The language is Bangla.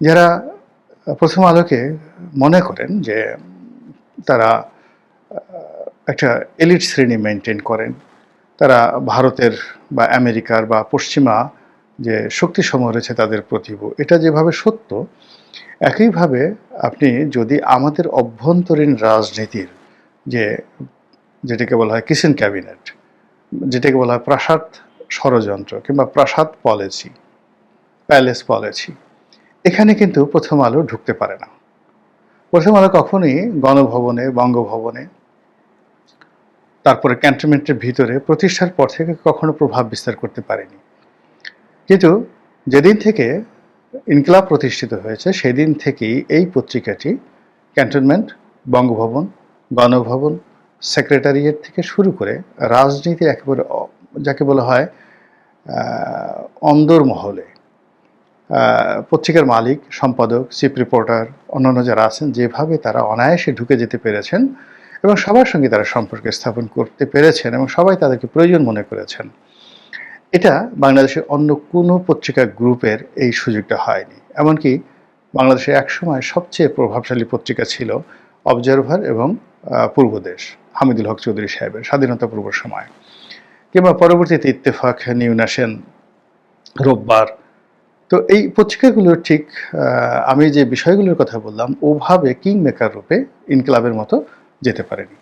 যারা প্রথম আলোকে মনে করেন যে তারা একটা এলিট শ্রেণি মেনটেন করেন, তারা ভারতের বা আমেরিকার বা পশ্চিমা যে শক্তিসমূহ রয়েছে তাদের প্রতিভ, এটা যেভাবে সত্য, একইভাবে আপনি যদি আমাদের অভ্যন্তরীণ রাজনীতির যে, যেটাকে বলা হয় কিচেন ক্যাবিনেট, যেটাকে বলা হয় প্রাসাদ ষড়যন্ত্র কিংবা প্রাসাদ পলিসি, প্যালেস পলিসি এখানে কিন্তু প্রথম আলো ঢুকতে পারে না। প্রথম আলো কখনোই গণভবনে বঙ্গভবনে তারপরে ক্যান্টনমেন্টের ভিতরে প্রতিষ্ঠার পর থেকে কখনো প্রভাব বিস্তার করতে পারেনি। কিন্তু যেদিন থেকে ইনকলাব প্রতিষ্ঠিত হয়েছে সেদিন থেকেই এই পত্রিকাটি ক্যান্টনমেন্ট বঙ্গভবন গণভবন সেক্রেটারিয়েট থেকে শুরু করে রাজনীতির একেবারে যাকে বলা হয় আহ, অন্দর মহলে আহ, পত্রিকার মালিক, সম্পাদক, চিফ রিপোর্টার, অন্যান্য যারা আছেন, যেভাবে তারা অনায়াসে ঢুকে যেতে পেরেছেন এবং সবার সঙ্গে তারা সম্পর্ক স্থাপন করতে পেরেছেন এবং সবাই তাদেরকে প্রয়োজন মনে করেছেন। এটা বাংলাদেশের অন্য কোনো পত্রিকা গ্রুপের এই সুযোগটা হয়নি। এমনকি বাংলাদেশে একসময় সবচেয়ে প্রভাবশালী পত্রিকা ছিল অবজারভার এবং পূর্বদেশ হামিদুল হক চৌধুরী সাহেবের স্বাধীনতা পূর্ব সময়। কিংবা পরবর্তীতে ইত্তেফাক, নিউ ন্যাশন রোববার তো এই পত্রিকাগুলোর ঠিক আমি যে বিষয়গুলোর কথা বললাম, ওভাবে কিং মেকার রূপে ইনকলাবের মতো যেতে পারেনি।